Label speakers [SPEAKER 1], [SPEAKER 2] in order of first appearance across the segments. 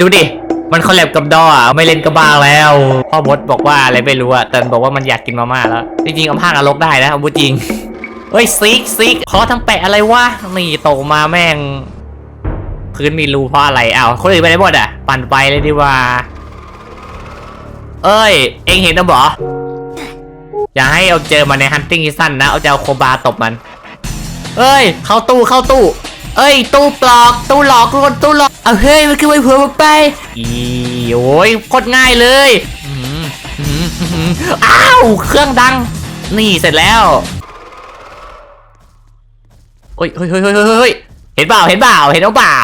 [SPEAKER 1] ดูดิ มันคอลแลบกับดออะไม่เล่นก็บ้าแล้ว พ่อมดบอกว่าอะไรไม่รู้อะแต่บอกว่ามันอยากกินมาม่าแล้ว จริงๆเอาผ้านรกได้นะเอาพูดจริง เฮ้ยซิกซิกขอทำแปะอะไรวะ นี่โตมาแม่ง พื้นมีรูเพราะอะไรอ้าวคนอื่นไปไหนหมดอะ ปั่นไปเลยดีกว่า เอ้ย เองเห็นนะบออย่าให้เอาเจอมันในฮันติงซีซั่นนะ เอาจะเอาโคบาตบมัน เอ้ย เข้าตู้เข้าตู้ เอ้ย ตู้ปลอก ตู้หลอกทุกคนตู้หลอก เอาเฮ้ย มันคือไว้เผื่อมันไปอีโอ้ยโคตรง่ายเลยอ้าว เครื่องดัง นี่เสร็จแล้วโอ้ยเฮ้ยเฮ้ยเฮ้ยเฮ้ยเฮ้ยเห็นเปล่า เห็นเปล่า เห็นเปล่า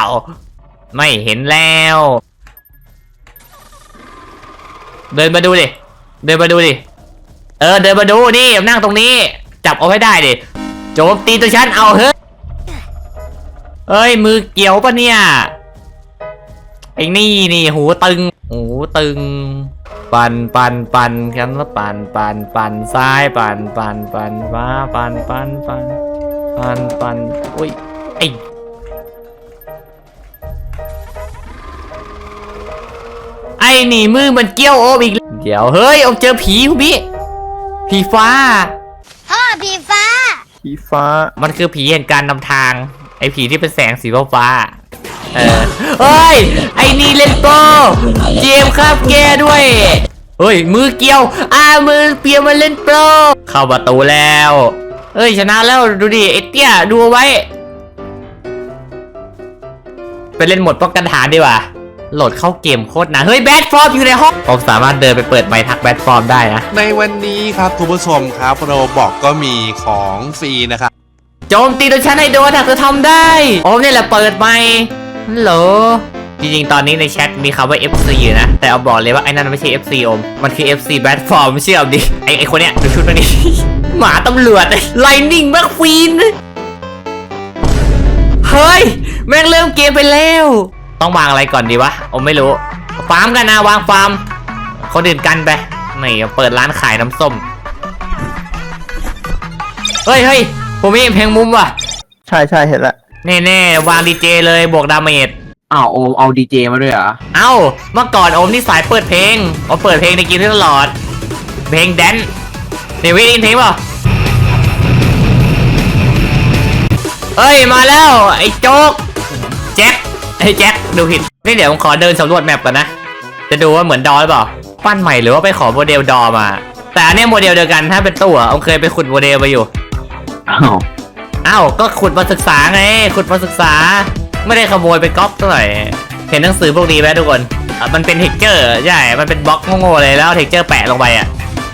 [SPEAKER 1] ไม่เห็นแล้ว เดินมาดูดิ เดินมาดูดิ เออ เดินมาดูนี่ นั่งตรงนี้ จับเอาไว้ได้ดิ โจมตีตัวฉัน เอาเฮ้ย เอ้ย มือเกี่ยวปะเนี่ยไอ้นี่นี่หูตึง หูตึง ปันปันปันกันแล้วปันปันปันซ้ายปันปันปันมาปันปันปันปันปันอุ้ยไอไอ้นี่มือมันเกี้ยวโอบอีก เดี๋ยวเฮ้ยเอาเจอผีคุณพี่ผีฟ้า
[SPEAKER 2] พ่อผีฟ้า
[SPEAKER 3] ผีฟ้า
[SPEAKER 1] มันคือผีแห่งการนำทาง ไอ้ผีที่เป็นแสงสีฟ้าๆเออเฮ้ย ไอ้นี่เล่นโปรเจมส์ครับแกด้วยเฮ้ย มือเกี่ยว อ่า มือเปียมาเล่นโปรเข้าประตูแล้วเฮ้ย ชนะแล้วดูดิไอ้เตี้ยดูเอาไว้ ไปเล่นหมดป้องกันฐานดีกว่าโหลดเข้าเกมโคตรนานเฮ้ยแบทฟอร์มอยู่ในห้องผมสามารถเดินไปเปิดไมค์ทักแบทฟอร์มได้นะ
[SPEAKER 4] ในวันนี้ครับคุณผู้ชมครับโรบอกก็มีของฟรีนะครับ
[SPEAKER 1] โจมตีตัวฉันให้โดนถ้าเธอทำได้ โอ้นี่ยแหละเปิดไมฮัลโหลจริงๆ ตอนนี้ในแชทมีคำว่า FC อยู่นะ แต่เอาบอกเลยว่าไอ้นั่นไม่ใช่ FC อม มันคือ FC b a t f o r m เชื่อมดิ ไอ้ไอ้คนเนี้ยดูชุดมันดิหมาตำรวจ Lightning McQueen เฮ้ย แม่งเริ่มเกมไปแล้ว ต้องวางอะไรก่อนดีวะโอมไม่รู้ ฟาร์มกันนะ วางฟาร์มคนอื่นกันไปไม่เปิดร้านขายน้ำส้ม เฮ้ยเฮ้ย ผมมีเพลงมุมว่ะ
[SPEAKER 3] ใช่ใช่เห็นละ
[SPEAKER 1] แน่ๆวางดีเจเลยบวกดาเมจ
[SPEAKER 5] อ้าวโอมเอาดีเจมาด้วยเหรอ
[SPEAKER 1] เอ้าเมื่อก่อนโอมนี่สายเปิดเพลงโอมเปิดเพลงในเกมตลอด เพลงแดนซ์นี่วิได้ยินเพลงเปล่าเฮ้ยมาแล้วไอ้โจ๊กแจ็คไอ้แจ็คดูผิดนี่เดี๋ยวผมขอเดินสำรวจแมปก่อนนะจะดูว่าเหมือนดอหรือเปล่าปั้นใหม่หรือว่าไปขอโมเดลดอมา แต่อันเนี้ยโมเดลเดียวกันถ้าเป็นตู้อะผมเคยไปขุดโมเดลมาอยู่
[SPEAKER 5] อ้าว
[SPEAKER 1] อ้าวก็ขุดมาศึกษาไงขุดมาศึกษา ไม่ได้ขโมยไปก๊อปเท่าไหร่เห็นหนังสือพวกนี้ไหมทุกคนอะมันเป็นเทคเจอร์ใช่ มันเป็นบล็อกโง่ๆเลยแล้วเทคเจอร์แปะลงไปอะ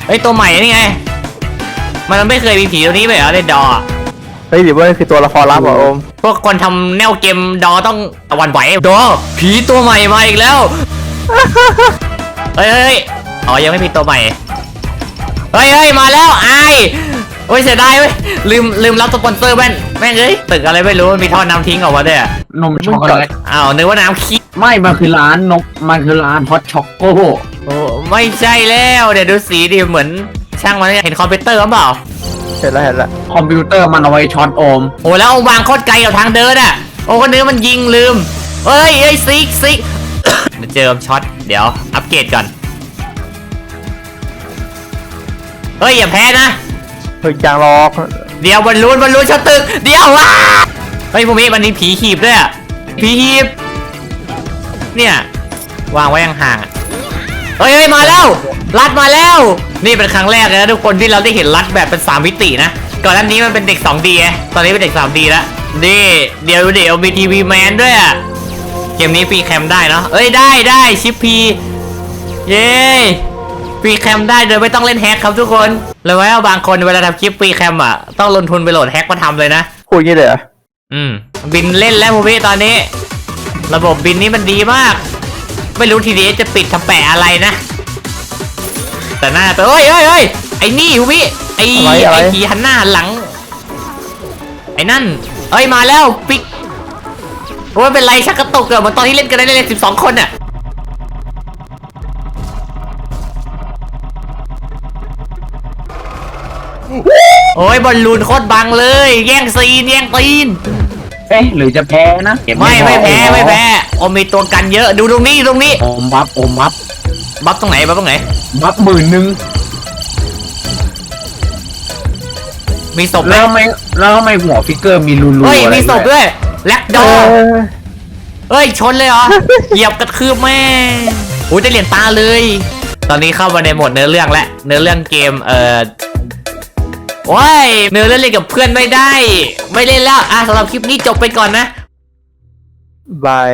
[SPEAKER 1] เฮ้ยตัวใหม่นี่ไง มันไม่เคยมีผีตัวนี้ไปเหรอในดออะ
[SPEAKER 3] เฮ้ยหรือว่าคือตัวละครลับเหรอโอม
[SPEAKER 1] พวกคนทำแนวเกมดอต้องหวันไหวดอผีตัวใหม่มาอีกแล้ว เฮ้ยเฮ้ยเฮ้ยอ๋อยังไม่มีตัวใหม่ เฮ้ยเฮ้ยมาแล้วไอ้ โอ้ยเสียดายเว้ยลืมลืมรับสปอนเซอร์แว่นแม่งเอ้ยตึกอะไรไม่รู้มันมีท่อน้ำทิ้งออกมาด้วยอะ
[SPEAKER 5] นมช็อกโกแลต
[SPEAKER 1] อ้าวนึกว่าน้ำขี้
[SPEAKER 5] ไม่มันคือร้านนมมันคือร้านฮอตช็อกโก
[SPEAKER 1] โอ้ไม่ใช่แล้วเดี๋ยวดูสีดิเหมือนช่างมันเนี่ยเห็นคอมพิวเตอร์หรือเปล่า
[SPEAKER 3] เห็นละเห็นละ
[SPEAKER 5] คอมพิวเตอร์มันเอาไว้ช็อตโอม
[SPEAKER 1] โอ้แล้วเอาวางโคตรไกลกับทางเดินอะโอ้คนนึงมันยิงลืมเอ้ยเอ้ยซิกซิกเดี๋ยวเจอช็อตเดี๋ยวอัปเกรดก่อนเฮ้ยอย่าแพ้นะ
[SPEAKER 3] เฮ้ยจางล็อก
[SPEAKER 1] เดี๋ยวบอลลูนบอลลูนชนตึกเดี๋ยวว้าเฮ้ยพวกนี้มันมีผีหีบด้วยอะผีหีบเนี่ยวางไว้ห่างๆอะเฮ้ยเฮ้ยมาแล้ว รัดมาแล้ว นี่เป็นครั้งแรกเลยนะทุกคนที่เราได้เห็นรัดแบบเป็น 3 มิตินะก่อนหน้านี้มันเป็นเด็ก 2D ไงตอนนี้เป็นเด็ก 3D แล้วนี่เดี๋ยวเดี๋ยวมีทีวีแมนด้วยอะเกมนี้ฟรีแคมได้เนาะเอ้ยได้ได้ชิปพีเย้ ฟรีแคมได้โดยไม่ต้องเล่นแฮกครับทุกคนเลยว่าบางคนเวลาทำคลิปฟรีแคมอะต้องลงทุนไปโหลดแฮกมาทำเลยนะ
[SPEAKER 3] พูดอย่างนี้เลยเหรอ
[SPEAKER 1] อืมบินเล่นแล้วพวกพี่ตอนนี้ ระบบบินนี้มันดีมาก ไม่รู้ทีดีจะปิดทำแปะอะไรนะ แต่น่าจะเอ้ยเอ้ยเอ้ยไอ้นี่พวกพี่ไอ้ไอ้ทีหันหน้าหันหลัง ไอ้นั่น เอ้ยมาแล้วปิกโอ้ยเป็นไรชักกระตุกอะเหมือนตอนที่เล่นกันได้เลยสิบสองคนอะ โอ้ยบอลลูนโคตรบังเลย แย่งซีนแย่งตีน
[SPEAKER 5] เอ๊ะหรือจะแพ้นะเก็บ
[SPEAKER 1] ไม่ไม่
[SPEAKER 5] พอ
[SPEAKER 1] แพ้ไม่แพ้โอมมีตัวกันเยอะดูตรงนี้ตรงนี้
[SPEAKER 5] โอมบัฟโอมบัฟ
[SPEAKER 1] บัฟตรงไหนบัฟตรงไหน
[SPEAKER 5] บัฟหมื่นหนึ่ง
[SPEAKER 1] มีศพไหม
[SPEAKER 5] แล้วทำไมแล้วทำไมหัวฟิกเกอร์มีรูรู
[SPEAKER 1] เฮ้ย
[SPEAKER 5] อะไร
[SPEAKER 1] มีศพด้วยแล็กด
[SPEAKER 3] เอ
[SPEAKER 1] อ
[SPEAKER 3] อ
[SPEAKER 1] เฮ้ย ชนเลยเหรอ เหยียบกระทืบแม่งโอ้ยได้เหรียญตาเลย ตอนนี้เข้ามาในโหมดเนื้อเรื่องแล้วเนื้อเรื่องเกม เอ่อ โอ้ยเนื้อเรื่องเล่นกับเพื่อนไม่ได้ ไม่เล่นแล้วอะสำหรับคลิปนี้จบไปก่อนนะ
[SPEAKER 3] บาย